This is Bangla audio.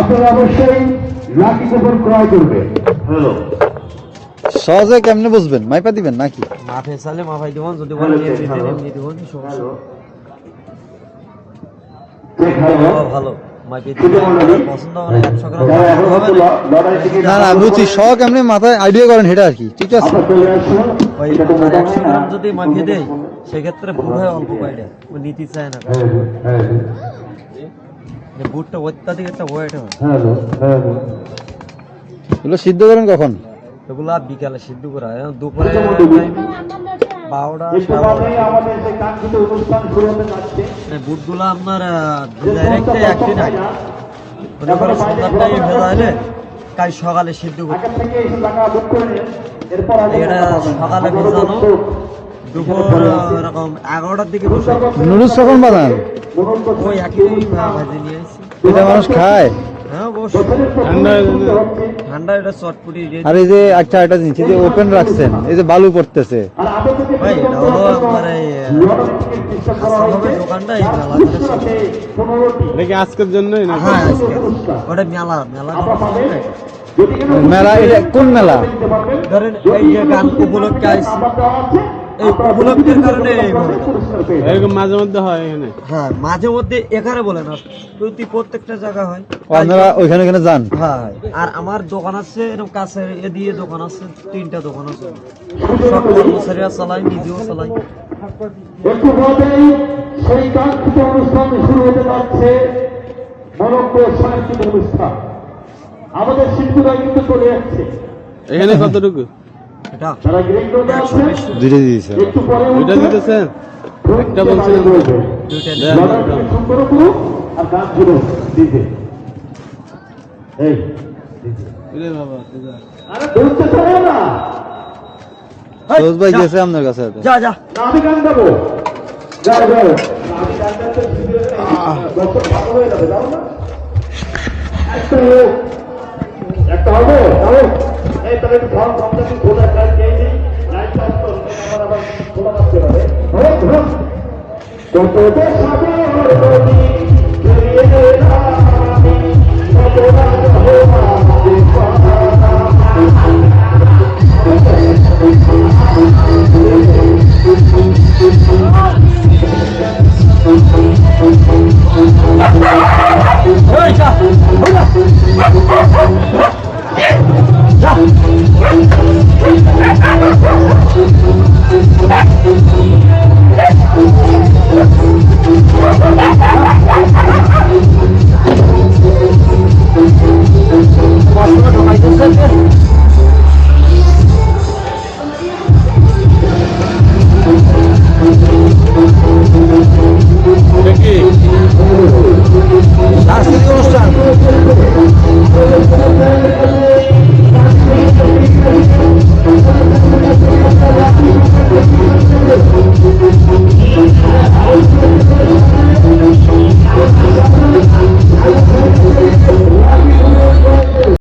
আপনারা অবশ্যই লাকি কুপন ক্রয় করবেন। হ্যালো। সহজে কেমনে বুঝবেন? মাইপা দিবেন নাকি? মাঠে চালে মাফাই দিবেন যদি বলেন এমনি দিবেন সমস্যা ভালো। ভালো না। না বুঝছি মাথায় আইডিয়া করেন সেটা আর কি? ঠিক আছে। একশো গ্রাম যদি মাখিয়ে দেয় সেক্ষেত্রে বুট হয় অল্প ও নিতে চায় না। হ্যাঁ, হ্যাঁ, যে বুটটা অত্যাধিক একটা ওয়েট হয়। এগুলো সিদ্ধ করেন কখন? এগুলা বিকালে সিদ্ধ করা হয়। দুপুরে বারোটা বারোটা। বুটগুলা আপনার একদিন আগে। মনে করো সন্ধ্যার টাইমে ভেজা কাল সকালে সিদ্ধ করতে এটা সকালে ভেজানো, দুপুর এরকম এগারোটার দিকে বসে। নুডলস কখন বানান? ওই একই দিন নিয়ে আসছি এটা মানুষ খায়? হ্যাঁ আর এই যে একটা একটা জিনিস যে ওপেন রাখছেন এই যে বালু পড়তেছে। আজকের জন্যই হ্যাঁ। মেলা এটা কোন মেলা? ধরেন এই যে গান উপলক্ষে আইসি। এই উপলক্ষের কারণে। এরকম মাঝে মধ্যে হয় এখানে। হ্যাঁ মাঝে মধ্যে এখানে বলে না প্রতি প্রত্যেকটা জায়গা হয়। আপনারা ওইখানে ওইখানে যান? হ্যাঁ আর আমার দোকান আছে এরকম কাছে এদিকে দোকান আছে তিনটা দোকান আছে। সব কর্মচারীরা চালাই নিজেও চালাই একটু পরেই সেই কাঙ্ক্ষিত অনুষ্ঠান শুরু হতে যাচ্ছে মনজ্ঞ সাংস্কৃতিক অনুষ্ঠান আমাদের শিল্পীরা কিন্তু চলে যাচ্ছে এখানে কতটুকু? দুইটা দিয়েছে দুইটা দিতেছেন? একটা বলছিলাম। বাইরে বলবে। দুইটা দেন, লড়াই দেন। থেকে সুন্দর করুক আর গান শুরু দিতে এই দিতে। ওরে বাবা দিদা। আরে ধরতে পারে না সহজ ভাই গেছে আপনার কাছে যা যা। আমি গান গাবো। যাও যাও আমি গান গাইতে শিখিয়ে দেব। দর্শক ভালো হয়ে যাবে যাও না। একটা হবে এই তাহলে একটু খাওয়া কম থাকি খোলা কাজ খেয়ে নিই লাইট অফ করো আমার আবার খোলা রাখতে পারে কত সাথে